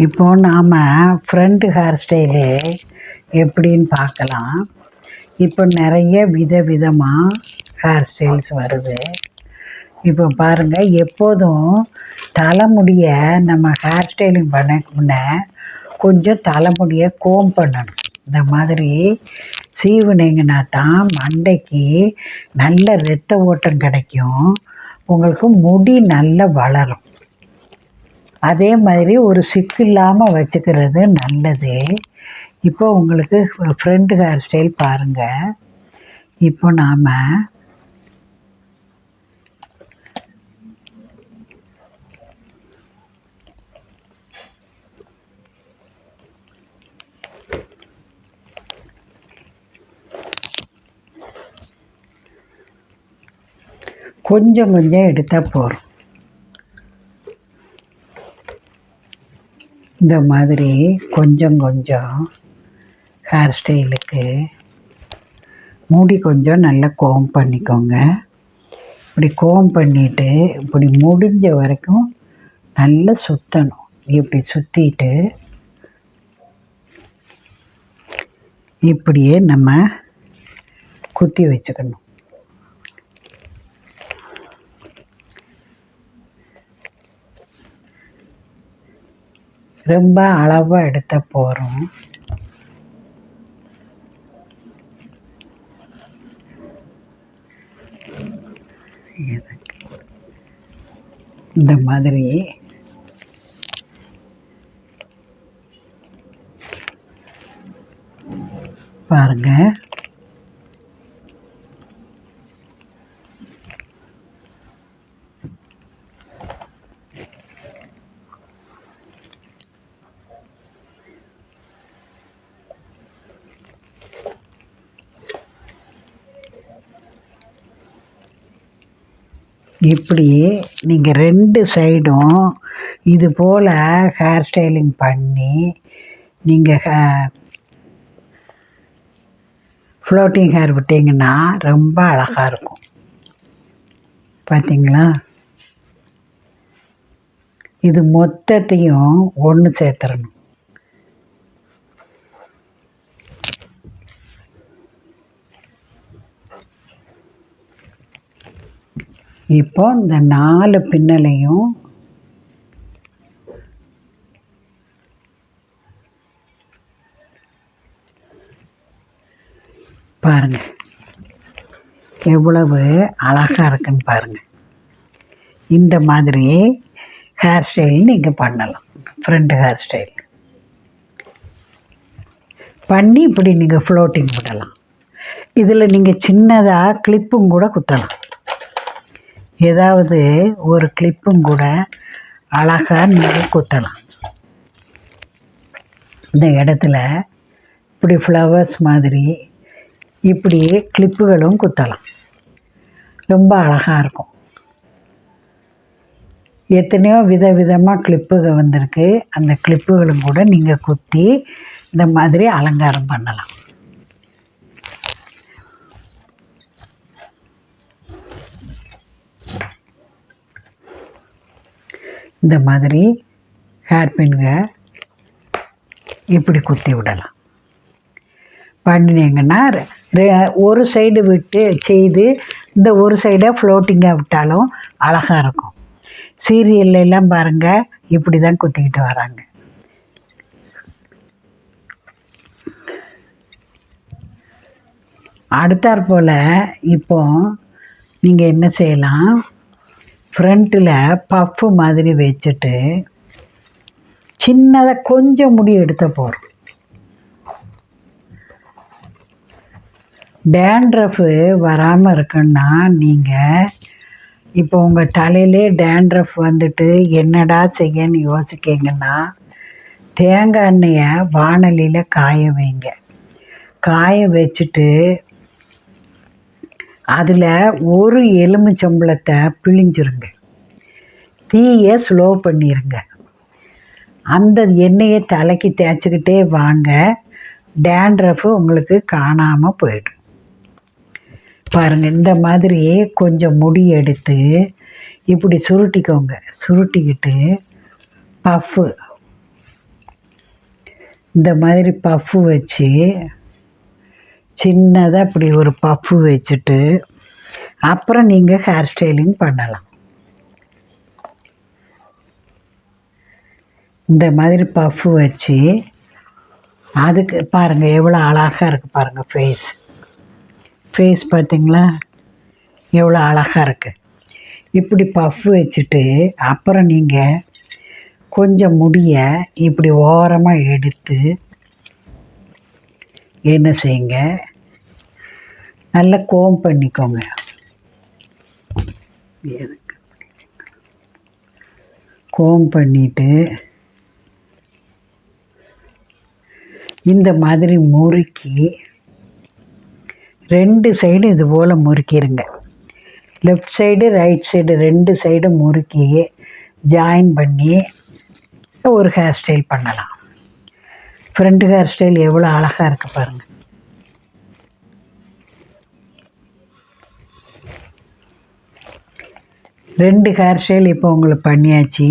இப்போ நாம் front hair style எப்படின்னு பார்க்கலாம். இப்போ நிறைய விதவிதமாக ஹேர் ஸ்டைல்ஸ் வருது. இப்போ பாருங்கள் எப்போதும் தலைமுடியை நம்ம ஹேர் ஸ்டைலிங் பண்ண முன்னே கொஞ்சம் தலைமுடியை கோம் பண்ணணும். இந்த மாதிரி சீவுனீங்கன்னா தான் மண்டைக்கு நல்ல இரத்த ஓட்டம் கிடைக்கும். உங்களுக்கு முடி நல்லா வளரும். அதே மாதிரி ஒரு சிக்கு இல்லாமல் வச்சுக்கிறது நல்லது. இப்போ உங்களுக்கு ஃப்ரண்ட் ஹேர் ஸ்டைல் பாருங்கள் இப்போ நாம் கொஞ்சம் கொஞ்சம் எடுத்தால் போதும். இந்த மாதிரி கொஞ்சம் கொஞ்சம் ஹேர் ஸ்டைலுக்கு முடி கொஞ்சம் நல்லா கோம் பண்ணிக்கோங்க. இப்படி கோம் பண்ணிவிட்டு இப்படி முடிஞ்ச வரைக்கும் நல்லா சுற்றணும் இப்படி சுற்றிட்டு இப்படியே நம்ம குத்தி வச்சுக்கணும். ரொம்ப அளவாக எடுத்த போகிறோம் இந்த மாதிரி பாருங்கள் இப்படி நீங்கள் ரெண்டு சைடும் இது போல் ஹேர் ஸ்டைலிங் பண்ணி நீங்கள் ஹே ஃப்ளோட்டிங் ஹேர் விட்டிங்கன்னா ரொம்ப அழகாக இருக்கும். பார்த்தீங்களா இது மொத்தத்தையும் ஒன்று சேர்த்துறணும். இப்போ இந்த நாலு பின்னலையும் பாருங்க. எவ்வளவு அழகாக இருக்குன்னு பாருங்கள் இந்த மாதிரி ஹேர் ஸ்டைல் நீங்கள் பண்ணலாம். ஃப்ரண்ட் ஹேர் ஸ்டைல் பண்ணி இப்படி நீங்கள் ஃப்ளோட்டிங் விடலாம் இதில் நீங்கள் சின்னதாக கிளிப்பும் கூட குத்தலாம். ஏதாவது ஒரு கிளிப்பும் கூட அழகாக நீங்கள் குத்தலாம். இந்த இடத்துல இப்படி ஃப்ளவர்ஸ் மாதிரி இப்படி கிளிப்புகளும் குத்தலாம். ரொம்ப அழகாக இருக்கும். எத்தனையோ வித விதமாக கிளிப்புகள் வந்திருக்கு. அந்த கிளிப்புகளும் கூட நீங்கள் குத்தி இந்த மாதிரி அலங்காரம் பண்ணலாம். இந்த மாதிரி ஹேர்பின்க இப்படி குத்தி விடலாம். பண்ணினீங்கன்னா ஒரு சைடு விட்டு செய்து இந்த ஒரு சைடை ஃப்ளோட்டிங்காக விட்டாலும் அழகாக இருக்கும். சீரியல்ல எல்லாம் பாருங்கள் இப்படி தான் குத்திக்கிட்டு வராங்க. அடுத்தாற் போல் இப்போ நீங்கள் என்ன செய்யலாம்? ஃப்ரண்ட்டில் பஃப்பு மாதிரி வச்சுட்டு சின்னதாக கொஞ்சம் முடி எடுத்த போகிறோம் டேண்ட்ரஃபு வராமல் இருக்குன்னா நீங்கள் இப்போ உங்கள் தலையிலே டேண்ட்ரஃப் வந்துட்டு என்னடா செய்யன்னு யோசிக்கிங்கன்னா தேங்காய் எண்ணெயை வானலியில் காய வைங்க. காய வச்சுட்டு அதில் ஒரு எலுமிச்சம்பழத்தை பிழிஞ்சிருங்க. தீயை ஸ்லோ பண்ணிடுங்க அந்த எண்ணெயை தலைக்கு தேய்ச்சிக்கிட்டே வாங்க. டேண்ட்ரஃபு உங்களுக்கு காணாமல் போயிடும். பாருங்கள் இந்த மாதிரி கொஞ்சம் முடி எடுத்து இப்படி சுருட்டிக்கோங்க. சுருட்டிக்கிட்டு பஃப்பு இந்த மாதிரி பஃப்பு வச்சு சின்னதாக இப்படி ஒரு பஃப்பு வச்சுட்டு அப்புறம் நீங்கள் ஹேர் ஸ்டைலிங் பண்ணலாம். இந்த மாதிரி பஃப்பு வச்சு அதுக்கு பாருங்கள் எவ்வளோ அழகாக இருக்குது பாருங்கள் ஃபேஸ் ஃபேஸ் பார்த்தீங்களா எவ்வளோ அழகாக இருக்குது இப்படி பஃப் வச்சுட்டு அப்புறம் நீங்கள் கொஞ்சம் முடிய இப்படி ஓரமாக எடுத்து என்ன செய்யுங்க? நல்லா கோம் பண்ணிக்கோங்க. கோம் பண்ணிட்டு இந்த மாதிரி முறுக்கி ரெண்டு சைடு இது போல் முறுக்கிடுங்க லெஃப்ட் சைடு ரைட் சைடு ரெண்டு சைடும் முறுக்கி ஜாயின் பண்ணி ஒரு ஹேர் ஸ்டைல் பண்ணலாம். ஃப்ரெண்டு ஹேர் ஸ்டைல் எவ்வளோ அழகாக இருக்குது பாருங்கள் ரெண்டு ஹேர் ஸ்டைல் இப்போ உங்களுக்கு பண்ணியாச்சு.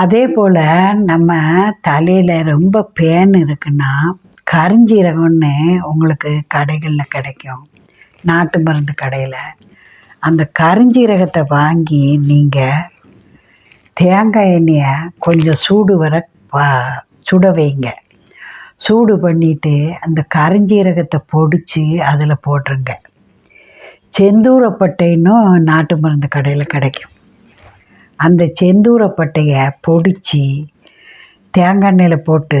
அதே போல் நம்ம தலையில் ரொம்ப பேன் இருக்குன்னா கரிஞ்சீரகம்னு உங்களுக்கு கடைகளில் கிடைக்கும். நாட்டு மருந்து கடையில். அந்த கரிஞ்சீரகத்தை வாங்கி நீங்கள் தேங்காய் எண்ணெயை கொஞ்சம் சூடு வர பா சுட வைங்க. சூடு பண்ணிவிட்டு அந்த கருஞ்சீரகத்தை பொடிச்சு அதில் போட்டுருங்க. செந்தூரப்பட்டைன்னும் நாட்டு மருந்து கடையில் கிடைக்கும். அந்த செந்தூரப்பட்டையை பொடிச்சு தேங்காய் எண்ணெயில் போட்டு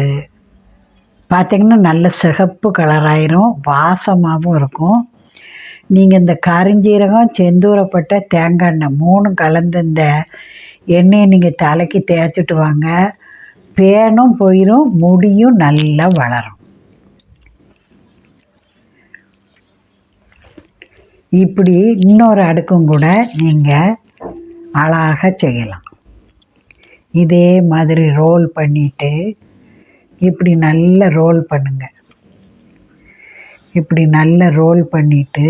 பார்த்திங்கன்னா நல்ல சிகப்பு கலராயிரும் வாசமாகவும் இருக்கும். நீங்கள் இந்த கருஞ்சீரகம் செந்தூரப்பட்டை தேங்காய் எண்ணெய் மூணும் கலந்து இந்த எண்ணெயை நீங்கள் தலைக்கு தேய்ச்சிட்டு வாங்க. பேனும் போயிடும் முடியும் நல்லா வளரும். இப்படி இன்னொரு அடுக்கும் கூட நீங்கள் அழகாக செய்யலாம். இதே மாதிரி ரோல் பண்ணிவிட்டு இப்படி நல்ல ரோல் பண்ணுங்க. இப்படி நல்ல ரோல் பண்ணிவிட்டு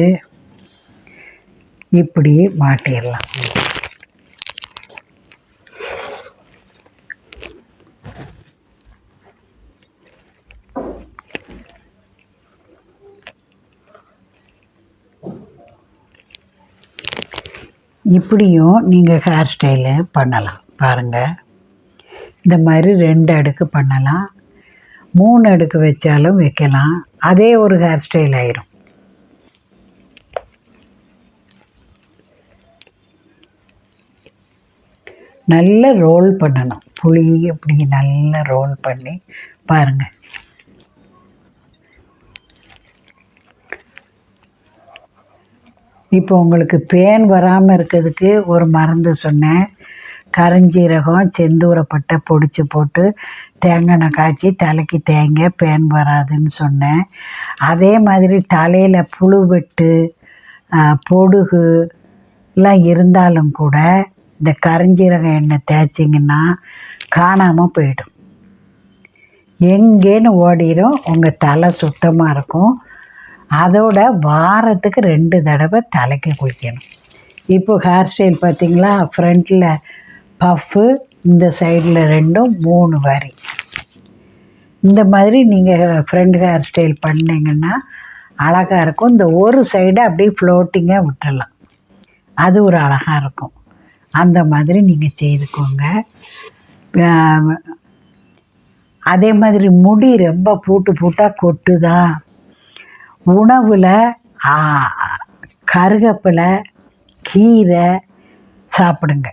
இப்படி மாட்டிடலாம். இப்படியும் நீங்கள் ஹேர் ஸ்டைலு பண்ணலாம். பாருங்கள் இந்த மாதிரி ரெண்டு அடுக்கு பண்ணலாம். மூணு அடுக்கு வச்சாலும் வைக்கலாம். அதே ஒரு ஹேர் ஸ்டைல் ஆயிரும். நல்லா ரோல் பண்ணணும். புளி இப்படி நல்லா ரோல் பண்ணி பாருங்கள் இப்போ உங்களுக்கு பேன் வராமல் இருக்கிறதுக்கு ஒரு மருந்து சொன்னேன். கருஞ்சீரகம் செந்தூரப்பட்டை பொடிச்சு போட்டு தேங்காய் காய்ச்சி தலைக்கு தேங்க பேன் வராதுன்னு சொன்னேன். அதே மாதிரி தலையில் புழு வெட்டு பொடுகு எல்லாம் இருந்தாலும் கூட இந்த கருஞ்சீரகம் எண்ணெய் தேய்ச்சிங்கன்னா காணாமல் போயிடும். எங்கேன்னு ஓடிடும் உங்கள் தலை சுத்தமாக இருக்கும். அதோட வாரத்துக்கு ரெண்டு தடவை தலைக்கு குளிக்கணும். இப்போ ஹேர் ஸ்டைல் பார்த்தீங்களா? ஃப்ரண்ட்டில் பஃப்பு இந்த சைடில் ரெண்டும் மூணு வரி. இந்த மாதிரி நீங்கள் ஃப்ரண்ட் ஹேர் ஸ்டைல் பண்ணிங்கன்னா அழகாக இருக்கும். இந்த ஒரு சைடை அப்படியே ஃப்ளோட்டிங்காக விட்டுடலாம் அது ஒரு அழகாக இருக்கும். அந்த மாதிரி நீங்கள் செய்துக்கோங்க. அதே மாதிரி முடி ரொம்ப பூட்டு பூட்டாக கொட்டுதான் உணவில் கருகப்பிலை கீரை சாப்பிடுங்க.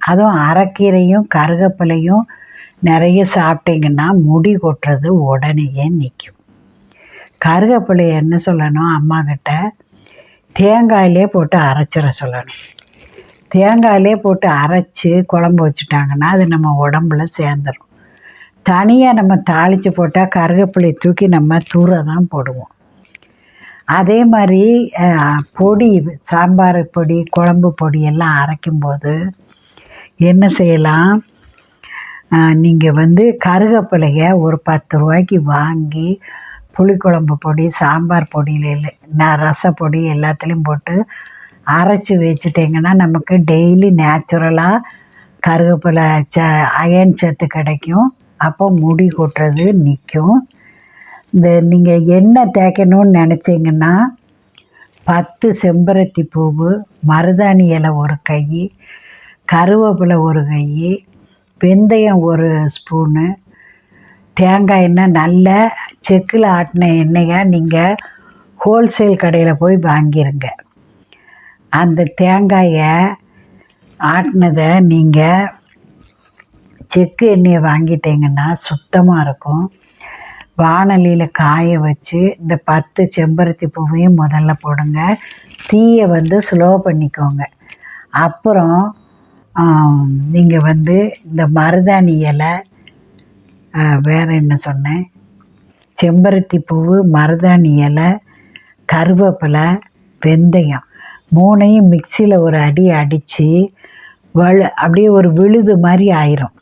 அதுவும் அரைக்கீரையும் கருகப்பிலையும் நிறைய சாப்பிட்டீங்கன்னா முடி கொட்டுறது உடனேயே நிற்கும் கருகப்பிலை என்ன சொல்லணும்? அம்மாக்கிட்ட தேங்காயிலே போட்டு அரைச்சிட சொல்லணும். தேங்காயிலே போட்டு அரைச்சி குழம்பு வச்சுட்டாங்கன்னா அது நம்ம உடம்புல சேர்ந்துடும் தனியாக நம்ம தாளித்து போட்டால் கருகப்பிலையை தூக்கி நம்ம தூர தான் போடுவோம். அதே மாதிரி பொடி சாம்பார் பொடி குழம்பு பொடி எல்லாம் அரைக்கும்போது என்ன செய்யலாம்? நீங்கள் வந்து கருவேப்பிலைய ஒரு பத்து ரூபாய்க்கு வாங்கி புளிக்குழம்பு பொடி சாம்பார் பொடியில் நான் ரசப்பொடி எல்லாத்துலேயும் போட்டு அரைச்சி வச்சுட்டிங்கன்னா நமக்கு டெய்லி நேச்சுரலாக கருவேப்பிலை ச அயன் சத்து கிடைக்கும். அப்போ முடி கொட்டுறது நிற்கும் இந்த நீங்கள் என்ன தேய்க்கணும்னு நினச்சிங்கன்னா பத்து செம்பருத்தி பூவு மருதாணி இலை ஒரு கை கருவேப்பிலை ஒரு கை வெந்தயம் ஒரு ஸ்பூனு தேங்காய் எண்ணெய் நல்ல செக்கில் ஆட்டின எண்ணெயை நீங்கள் ஹோல்சேல் கடையில் போய் வாங்கிருங்க. அந்த தேங்காயை ஆட்டினதை நீங்கள் செக்கு எண்ணெயை வாங்கிட்டீங்கன்னா சுத்தமாக இருக்கும். வானலியில் காய வச்சு இந்த பத்து செம்பருத்தி பூவையும் முதல்ல போடுங்க. தீயை வந்து ஸ்லோ பண்ணிக்கோங்க. அப்புறம் நீங்கள் வந்து இந்த மருதாணி இலை வேறு என்ன சொன்னேன்? செம்பருத்தி பூவு மருதாணி இலை கருவேப்பிலை வெந்தயம் மூணையும் மிக்சியில் ஒரு அடி அடித்து வலு அப்படியே ஒரு விழுது மாதிரி ஆயிரும்.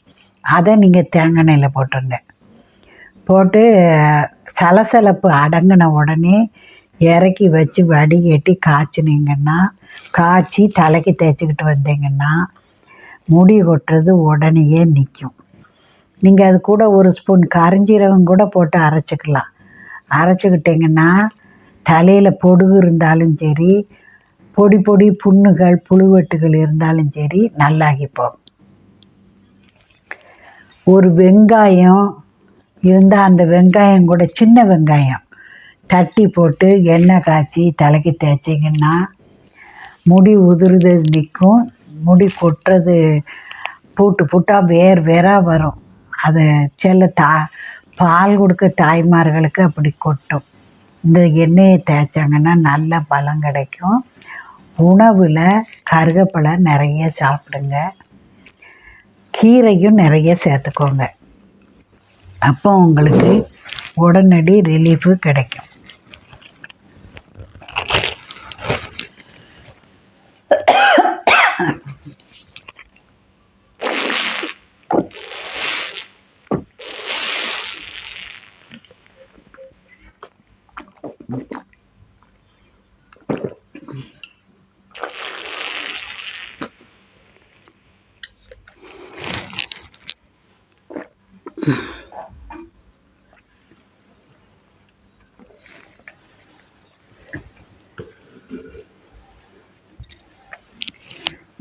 அதை நீங்கள் தேங்காய் எண்ணெயில் போட்டுருங்க. போட்டு சலசலப்பு அடங்கின உடனே இறக்கி வச்சு வடிகட்டி காய்ச்சினீங்கன்னா காய்ச்சி தலைக்கு தேய்ச்சிக்கிட்டு வந்தீங்கன்னா முடி கொட்டுறது உடனேயே நிற்கும் நீங்கள் அது கூட ஒரு ஸ்பூன் கரிஞ்சீரகம் கூட போட்டு அரைச்சிக்கலாம். அரைச்சிக்கிட்டிங்கன்னா தலையில் பொடுகு இருந்தாலும் சரி பொடி பொடி புண்ணுகள் புழுவெட்டுகள் இருந்தாலும் சரி நல்லாகிப்போம் ஒரு வெங்காயம் இருந்தால் அந்த வெங்காயம் கூட சின்ன வெங்காயம். தட்டி போட்டு எண்ணெய் காய்ச்சி தலைக்கு தேய்ச்சிங்கன்னா முடி உதிர்றது நிற்கும். முடி கொட்டுறது பூட்டு பூட்டாக வேர் வேறாக வரும். அது சில தா பால் கொடுக்க தாய்மார்களுக்கு அப்படி கொட்டும். இந்த எண்ணெயை தேய்ச்சாங்கன்னா நல்ல பலம் கிடைக்கும். உணவில் கருகப்பழம் நிறைய சாப்பிடுங்க. கீரையும் நிறைய சேர்த்துக்கோங்க. அப்போ உங்களுக்கு உடனடி ரிலீஃபு கிடைக்கும்.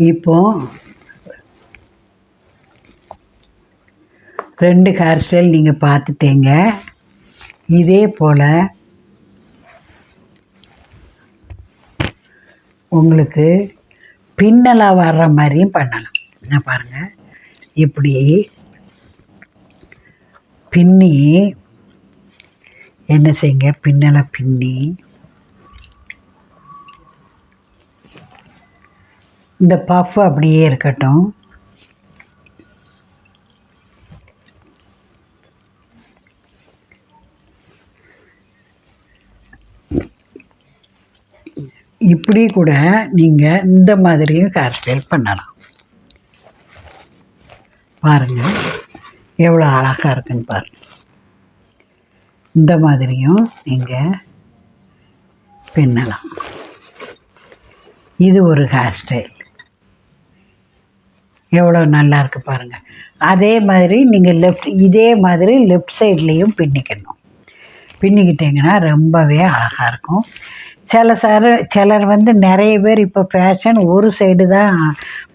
இப்போ ரெண்டு ஹேர் ஸ்டைல் நீங்கள் பார்த்துட்டீங்க. இதே போல் உங்களுக்கு பின்னலாக வர்ற மாதிரியும் பண்ணலாம். என்ன பாருங்கள் இப்படி பின்னி என்ன செய்யுங்க? பின்னலை பின்னி இந்த பஃப் அப்படியே இருக்கட்டும். இப்படி கூட நீங்கள் இந்த மாதிரியும் ஹேர் ஸ்டைல் பண்ணலாம். பாருங்கள் எவ்வளோ அழகாக இருக்குன்னு பாருங்கள் இந்த மாதிரியும் நீங்கள் பின்னலாம். இது ஒரு ஹேர் ஸ்டைல் எவ்வளோ நல்லா இருக்கு பாருங்கள் அதே மாதிரி நீங்கள் லெஃப்ட் இதே மாதிரி லெஃப்ட் சைட்லேயும் பின்னிக்கணும். பின்னிக்கிட்டிங்கன்னா ரொம்பவே அழகாக இருக்கும். சில சார் சிலர் வந்து நிறைய பேர் இப்போ ஃபேஷன் ஒரு சைடு தான்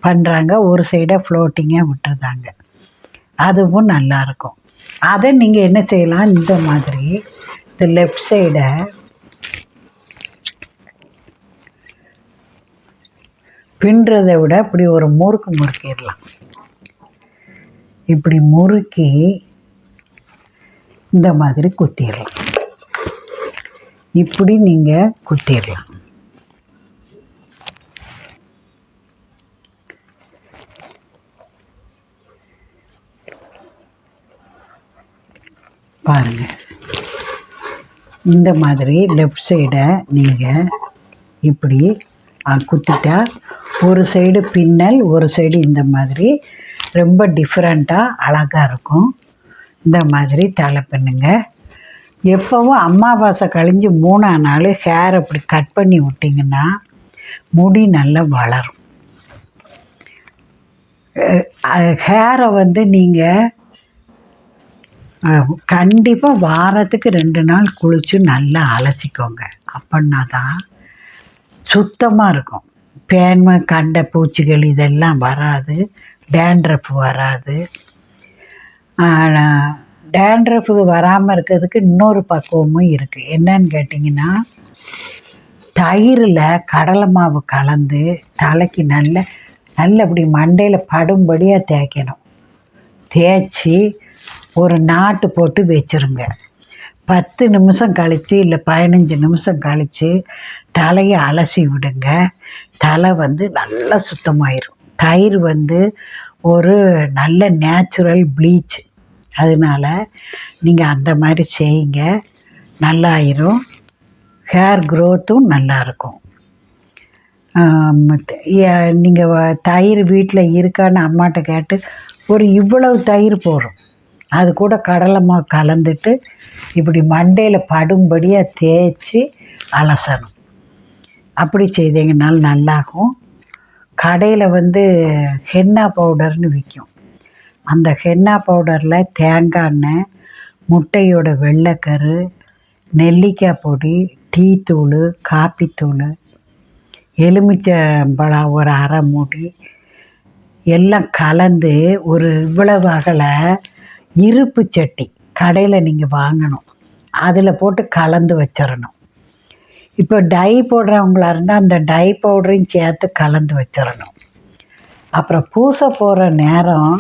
பண்ணுறாங்க ஒரு சைடாக ஃப்ளோட்டிங்காக விட்டுருந்தாங்க அதுவும் நல்லாயிருக்கும் அதை நீங்கள் என்ன செய்யலாம்? இந்த மாதிரி இந்த லெஃப்ட் சைடை பின்றதை விட இப்படி ஒரு முறுக்கு முறுக்கிடலாம். இப்படி முறுக்கி இந்த மாதிரி குத்திடலாம். இப்படி நீங்கள் குத்திடலாம். பாருங்கள் இந்த மாதிரி லெஃப்ட் சைடை நீங்கள் இப்படி குத்திட்டா. ஒரு சைடு பின்னல் ஒரு சைடு இந்த மாதிரி. ரொம்ப டிஃப்ரெண்ட்டாக அழகாக இருக்கும். இந்த மாதிரி தலை பின்னுங்க எப்போவும் அமாவாசை கழிஞ்சு மூணா நாள் ஹேர் அப்படி கட் பண்ணி விட்டிங்கன்னா முடி நல்லா வளரும். ஹேரை வந்து நீங்கள் கண்டிப்பாக வாரத்துக்கு ரெண்டு நாள் குளித்து நல்லா அலசிக்கோங்க. அப்படின்னா தான் சுத்தமாக இருக்கும் பேன்மை கண்ட பூச்சிகள் இதெல்லாம் வராது. டேண்ட்ரஃப் வராது. டேண்ட்ரஃப் வராமல் இருக்கிறதுக்கு இன்னொரு பக்குவமும் இருக்குது என்னன்னு கேட்டிங்கன்னா தயிரில் கடலை மாவு கலந்து தலைக்கு நல்ல நல்ல இப்படி மண்டையில் படும்படியாக தேய்க்கணும். தேய்ச்சி ஒரு நாட்டு போட்டு வச்சுருங்க. பத்து நிமிஷம் கழித்து இல்லை பதினஞ்சு நிமிஷம் கழித்து தலையை அலசி விடுங்க. தலை வந்து நல்லா சுத்தமாயிரும். தயிர் வந்து ஒரு நல்ல நேச்சுரல் ப்ளீச். அதனால் நீங்கள் அந்த மாதிரி செய்யுங்க. நல்லாயிரும். ஹேர் க்ரோத்தும் நல்லாயிருக்கும். நீங்கள் தயிர் வீட்டில் இருக்கான்னு அம்மாட்ட கேட்டு ஒரு இவ்வளவு தயிர் போகிறோம் அது கூட கடலைமா கலந்துட்டு இப்படி மண்டையில் படும்படியாக தேய்ச்சி அலசணும். அப்படி செய்தீங்கனாலும் நல்லாகும். கடையில் வந்து ஹென்னா பவுடர்னு விற்கும் அந்த ஹென்னா பவுடரில் தேங்காய் எண்ணெய் முட்டையோட வெள்ளைக்கரு நெல்லிக்காய் பொடி டீ தூள் காப்பித்தூள் எலுமிச்சம்பழம் ஒரு அரை மூடி எல்லாம் கலந்து ஒரு இவ்வளவு அகலை இருப்பு சட்டி கடையில் நீங்கள் வாங்கணும். அதில் போட்டு கலந்து வச்சிடணும் இப்போ டை போடுறவங்களா இருந்தால் அந்த டை பவுடரையும் சேர்த்து கலந்து வச்சிடணும் அப்புறம் பூசை போகிற நேரம்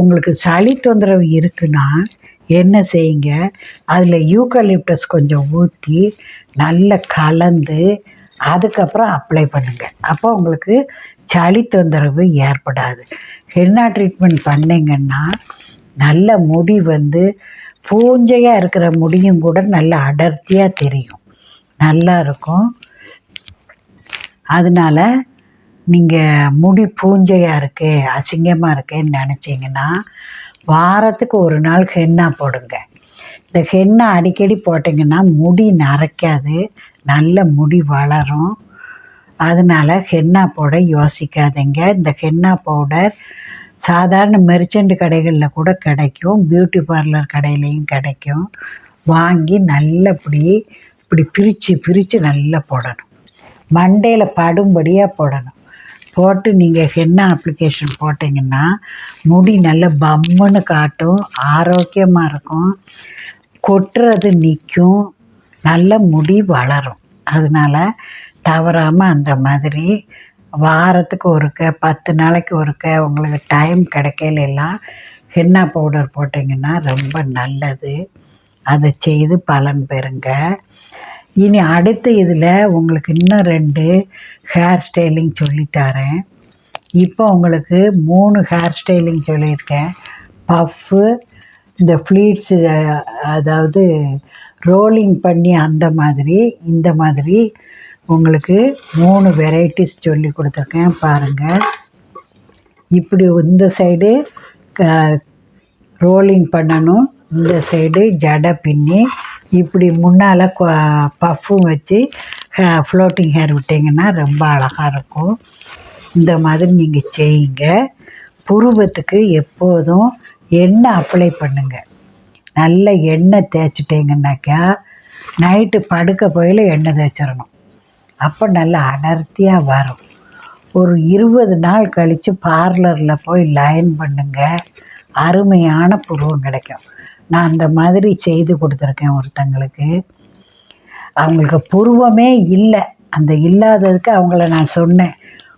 உங்களுக்கு சளி தொந்தரவு இருக்குன்னா என்ன செய்யுங்க? அதில் யூக்கலிப்டஸ் கொஞ்சம் ஊற்றி நல்லா கலந்து அதுக்கப்புறம் அப்ளை பண்ணுங்கள் அப்போ உங்களுக்கு சளி தொந்தரவு ஏற்படாது. என்ன ட்ரீட்மெண்ட் பண்ணிங்கன்னா நல்ல முடி வந்து பூஞ்சையாக இருக்கிற முடியும் கூட நல்ல அடர்த்தியாக தெரியும். நல்லா இருக்கும். அதனால நீங்கள் முடி பூஞ்சையாக இருக்கு அசிங்கமாக இருக்குன்னு நினச்சிங்கன்னா வாரத்துக்கு ஒரு நாள் ஹென்னா போடுங்க. இந்த ஹென்னா அடிக்கடி போட்டிங்கன்னா முடி நரைக்காது நல்ல முடி வளரும். அதனால் ஹென்னா போட யோசிக்காதீங்க. இந்த ஹென்னா பவுடர் சாதாரண மெர்ச்சண்ட் கடைகளில் கூட கிடைக்கும். பியூட்டி பார்லர் கடையிலையும் கிடைக்கும். வாங்கி நல்லபடி இப்படி இப்படி பிரித்து பிரித்து நல்லா போடணும். மண்டையில் படும்படியாக போடணும். போட்டு நீங்கள் ஹென்னா அப்ளிகேஷன் போட்டிங்கன்னா முடி நல்ல பம்முன்னு காட்டும். ஆரோக்கியமாக இருக்கும். கொட்டுறது நிற்கும் நல்ல முடி வளரும். அதனால் தவறாமல் அந்த மாதிரி வாரத்துக்கு ஒருக்க பத்து நாளைக்கு ஒருக்க உங்களுக்கு டைம் கிடைக்கல எல்லாம் ஹென்னா பவுடர் போட்டிங்கன்னா ரொம்ப நல்லது. அதை செய்து பலன் பெறுங்க. இனி அடுத்த இதில் உங்களுக்கு இன்னும் ரெண்டு ஹேர் ஸ்டைலிங் சொல்லித்தரேன் இப்போ உங்களுக்கு மூணு ஹேர் ஸ்டைலிங் சொல்லியிருக்கேன். பஃப்பு இந்த ஃப்ளீட்ஸு அதாவது ரோலிங் பண்ணி அந்த மாதிரி இந்த மாதிரி உங்களுக்கு மூணு வெரைட்டிஸ் சொல்லி கொடுத்துருக்கேன் பாருங்கள் இப்படி இந்த சைடு க ரோலிங் பண்ணணும். இந்த சைடு ஜடை பின்னி. இப்படி முன்னால் பஃப்பும் வச்சு ஃப்ளோட்டிங் ஹேர் விட்டிங்கன்னா ரொம்ப அழகாக இருக்கும். இந்த மாதிரி நீங்கள் செய்யுங்க. புருவத்துக்கு எப்போதும் எண்ணெய் அப்ளை பண்ணுங்கள் நல்ல எண்ணெய் தேய்ச்சிட்டிங்கனாக்கா நைட்டு படுக்க போயில் எண்ணெய் தேய்ச்சிடணும் அப்போ நல்லா அடர்த்தியாக வரும். ஒரு இருபது நாள் கழித்து பார்லரில் போய் லைன் பண்ணுங்கள் அருமையான புருவம் கிடைக்கும். நான் அந்த மாதிரி செய்து கொடுத்துருக்கேன் ஒருத்தங்களுக்கு. அவங்களுக்கு புருவமே இல்லை. அந்த இல்லாததுக்கு அவங்கள நான் சொன்னேன்.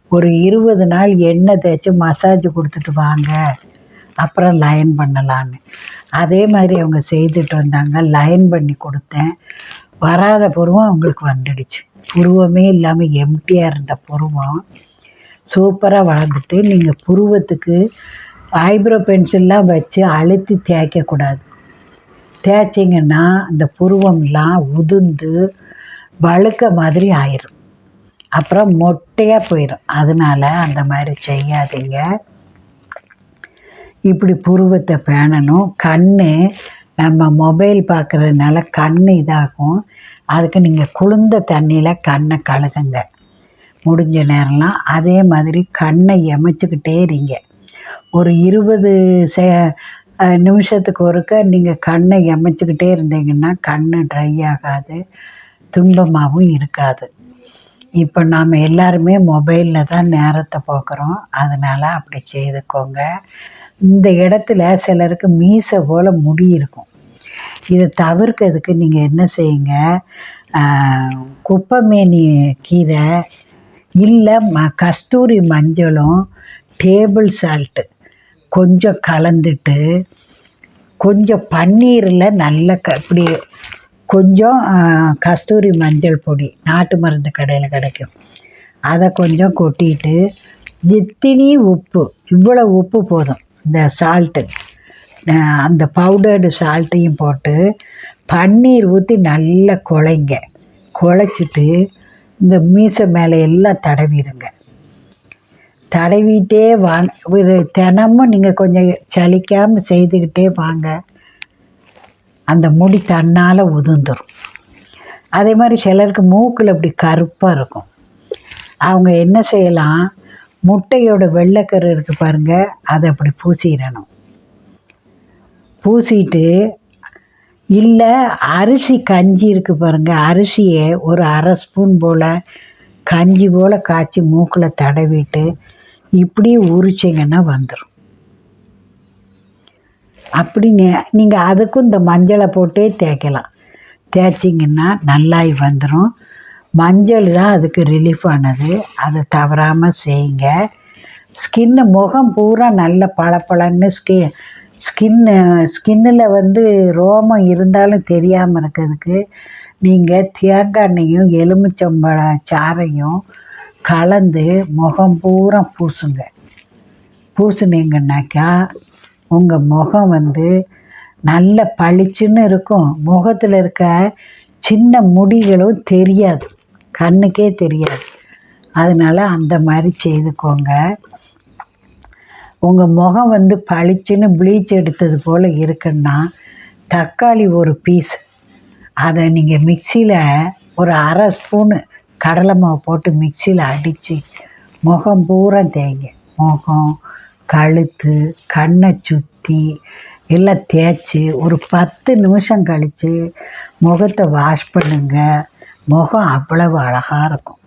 ஒரு இருபது நாள் எண்ணெய் தேய்ச்சி மசாஜ் கொடுத்துட்டு வாங்க. அப்புறம் லைன் பண்ணலான்னு. அதே மாதிரி அவங்க செய்துட்டு வந்தாங்க. லைன் பண்ணி கொடுத்தேன். வராத புருவம் அவங்களுக்கு வந்துடுச்சு. புருவமே இல்லாமல் எம்டியாக இருந்த புருவம். சூப்பராக வளர்ந்துட்டு நீங்கள் புருவத்துக்கு ஐப்ரோ பென்சில்லாம் வச்சு அழுத்தி தேய்க்கக்கூடாது தேய்ச்சிங்கன்னா அந்த புருவம்லாம் உதிர்ந்து வழுக்க மாதிரி ஆயிரும். அப்புறம் மொட்டையாக போயிடும் அதனால் அந்த மாதிரி செய்யாதீங்க. இப்படி புருவத்தை பேணணும். கண் நம்ம மொபைல் பார்க்குறதுனால கண் இதாகும். அதுக்கு நீங்கள் குளிர்ந்த தண்ணியில் கண்ணை கழுகுங்க முடிஞ்ச நேரம்லாம் அதே மாதிரி கண்ணை எமைச்சிக்கிட்டே இருங்க. ஒரு இருபது செ நிமிஷத்துக்கு ஒருக்க நீங்கள் கண்ணை எமைச்சிக்கிட்டே இருந்தீங்கன்னா கண் ட்ரை ஆகாது துன்பமாகவும் இருக்காது. இப்போ நாம் எல்லாருமே மொபைலில் தான் நேரத்தை போக்குறோம் அதனால் அப்படி செய்துக்கோங்க. இந்த இடத்துல சிலருக்கு மீசை போல் முடி இருக்கும். இதை தவிர்க்கிறதுக்கு நீங்கள் என்ன செய்யுங்க? குப்பைமேனி கீரை இல்லை ம கஸ்தூரி மஞ்சளும் டேபிள் சால்ட்டு கொஞ்சம் கலந்துட்டு கொஞ்சம் பன்னீரில் நல்ல க இப்படி கொஞ்சம் கஸ்தூரி மஞ்சள் பொடி நாட்டு மருந்து கடையில் கிடைக்கும். அதை கொஞ்சம் கொட்டிட்டு எத்தினி உப்பு இவ்வளோ உப்பு போதும் இந்த சால்ட்டு. அந்த பவுடர்டு சால்ட்டையும் போட்டு பன்னீர் ஊற்றி நல்லா குழைங்க. குழைச்சிட்டு இந்த மீசை மேலே எல்லாம் தடவிடுங்க. தடவிட்டே வாங்க ஒரு தினமும் நீங்கள் கொஞ்சம் சலிக்காமல் செய்துக்கிட்டே வாங்க. அந்த முடி தன்னால் உதிர்ந்துடும் அதே மாதிரி சிலருக்கு மூக்கில் இப்படி கருப்பாக இருக்கும். அவங்க என்ன செய்யலாம்? முட்டையோட வெள்ளைக்கரு இருக்குது பாருங்கள் அதை அப்படி பூசிடணும். பூசிட்டு இல்லை அரிசி கஞ்சி இருக்குது பாருங்கள் அரிசியை ஒரு அரை ஸ்பூன் போல் கஞ்சி போல் காய்ச்சி மூக்கில் தடவிட்டு இப்படி உரிச்சிங்கன்னா வந்துடும் அப்படி நீங்கள் அதுக்கும் இந்த மஞ்சளை போட்டே தேய்க்கலாம். தேய்ச்சிங்கன்னா நல்லாய் வந்துடும் மஞ்சள் தான் அதுக்கு ரிலீஃப் ஆனது. அதை தவறாமல் செய்யுங்க. ஸ்கின்னு முகம் பூரா நல்ல பளபளன்னு ஸ்கி ஸ்கின்னு ஸ்கின்னில் வந்து ரோமம் இருந்தாலும் தெரியாமல் இருக்கிறதுக்கு நீங்கள் தேங்காய் எண்ணெயும் எலுமிச்சம்பழ சாறையும் கலந்து முகம் பூரா பூசுங்க. பூசுனீங்கன்னாக்கா உங்கள் முகம் வந்து நல்ல பளிச்சுன்னு இருக்கும். முகத்தில் இருக்க சின்ன முடிகளும் தெரியாது. கண்ணுக்கே தெரியாது. அதனால் அந்த மாதிரி செய்துக்கோங்க. உங்கள் முகம் வந்து பளிச்சுன்னு ப்ளீச் எடுத்தது போல் இருக்குன்னா தக்காளி ஒரு பீஸ் அதை நீங்கள் மிக்சியில் ஒரு அரை ஸ்பூனு கடலை மாவு போட்டு மிக்சியில் அடித்து முகம் பூரா தேய்ங்க. முகம் கழுத்து கண்ணை சுற்றி எல்லாம் தேய்ச்சி ஒரு பத்து நிமிஷம் கழித்து முகத்தை வாஷ் பண்ணுங்க. முகம் அவ்வளவு அழகாக இருக்கும்.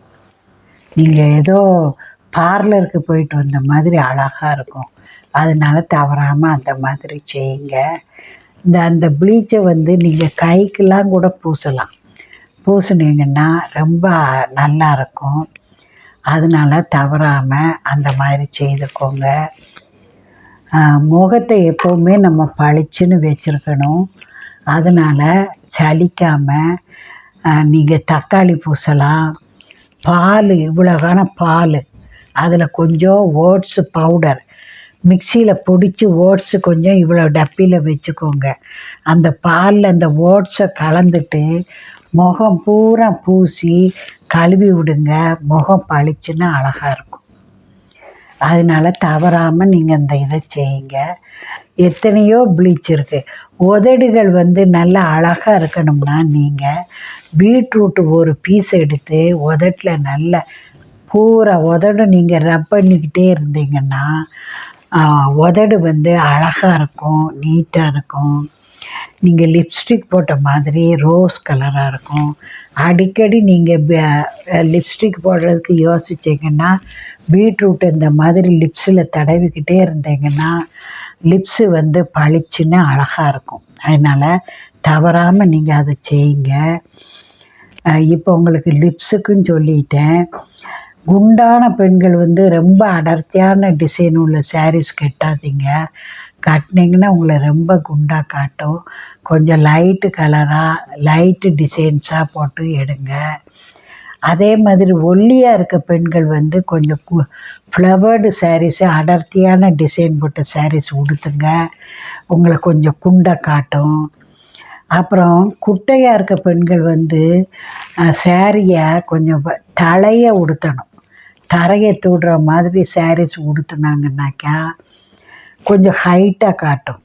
நீங்கள் ஏதோ பார்லருக்கு போயிட்டு வந்த மாதிரி அழகாக இருக்கும். அதனால தவறாமல் அந்த மாதிரி செய்யுங்க. இந்த அந்த ப்ளீச்சை வந்து நீங்கள் கைக்கெல்லாம் கூட பூசலாம். பூசுனீங்கன்னா ரொம்ப நல்லா இருக்கும். அதனால தவறாமல் அந்த மாதிரி செய்துக்கோங்க. முகத்தை எப்போவுமே நம்ம பளிச்சுன்னு வச்சுருக்கணும். அதனால் சலிக்காமல் நீங்கள் தக்காளி பூசலாம். பால் இவ்வளோகான பால். அதில் கொஞ்சம் ஓட்ஸு பவுடர் மிக்சியில் பிடிச்சி ஓட்ஸு கொஞ்சம் இவ்வளோ டப்பியில் வச்சுக்கோங்க. அந்த பாலில் அந்த ஓட்ஸை கலந்துட்டு முகம் பூரா பூசி கழுவி விடுங்க. முகம் பளிச்சுன்னா அழகாக இருக்கும். அதனால தவறாமல் நீங்கள் இந்த இதை செய்யுங்க. எத்தனையோ ப்ளீச் இருக்குது உதடுகள் வந்து நல்லா அழகாக இருக்கணும்னா நீங்கள் பீட்ரூட் ஒரு பீஸ் எடுத்து உதட்டில் நல்ல பூரா உதடு நீங்கள் ரப் பண்ணிக்கிட்டே இருந்தீங்கன்னா உதடு வந்து அழகாக இருக்கும் நீட்டாக இருக்கும். நீங்கள் லிப்ஸ்டிக் போட்ட மாதிரி ரோஸ் கலராக இருக்கும். அடிக்கடி நீங்கள் லிப்ஸ்டிக் போடுறதுக்கு யோசிச்சிங்கன்னா பீட்ரூட் இந்த மாதிரி லிப்ஸில் தடவிக்கிட்டே இருந்தீங்கன்னா லிப்ஸு வந்து பளிச்சுன்னு அழகாக இருக்கும். அதனால் தவறாமல் நீங்கள் அதை செய்யுங்க. இப்போ உங்களுக்கு லிப்ஸுக்குன்னு சொல்லிட்டேன். குண்டான பெண்கள் வந்து ரொம்ப அடர்த்தியான டிசைன் உள்ள சாரீஸ் கட்டாதீங்க. கட்டினீங்கன்னா உங்களை ரொம்ப குண்டாக காட்டும். கொஞ்சம் லைட்டு கலராக லைட்டு டிசைன்ஸாக போட்டு எடுங்க. அதே மாதிரி ஒல்லியாக இருக்க பெண்கள் வந்து கொஞ்சம் கு ஃப்ளவர்டு சாரீஸு அடர்த்தியான டிசைன் போட்ட சாரீஸ் உடுத்துங்க. உங்களை கொஞ்சம் குண்டாக காட்டும். அப்புறம் குட்டையாக இருக்க பெண்கள் வந்து சேரீயை கொஞ்சம் தலையை உடுத்தணும். தரையை தூடுற மாதிரி சாரீஸ் உடுத்துனாங்கன்னாக்கா கொஞ்சம் ஹைட்டாக காட்டும்.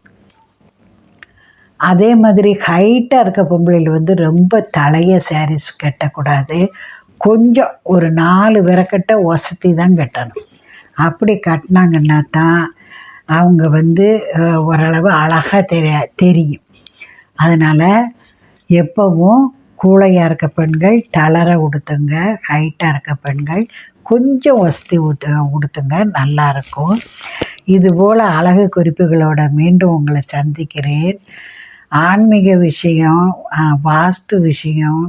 அதே மாதிரி ஹைட்டாக இருக்க பொம்பளைகள் வந்து ரொம்ப தலைய சாரீஸ் கட்டக்கூடாது. கொஞ்சம் ஒரு நாலு விரக்கட்ட ஒசத்தி தான் கட்டணும். அப்படி கட்டினாங்கன்னா தான் அவங்க வந்து ஓரளவு அழகாக தெரிய தெரியும். அதனால் எப்போவும் கூளையாக இருக்க பெண்கள் தளர உடுத்துங்க ஹைட்டாக இருக்க பெண்கள் கொஞ்சம் வசதி உடுத்து உடுத்துங்க நல்லாயிருக்கும் இதுபோல் அழகு குறிப்புகளோட மீண்டும் உங்களை சந்திக்கிறேன். ஆன்மீக விஷயம் வாஸ்து விஷயம்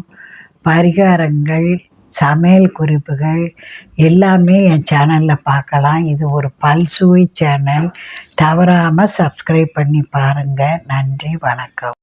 பரிகாரங்கள் சமையல் குறிப்புகள் எல்லாமே என் சேனலில் பார்க்கலாம். இது ஒரு பல்சுவை சேனல் தவறாமல் சப்ஸ்கிரைப் பண்ணி பாருங்கள் நன்றி வணக்கம்.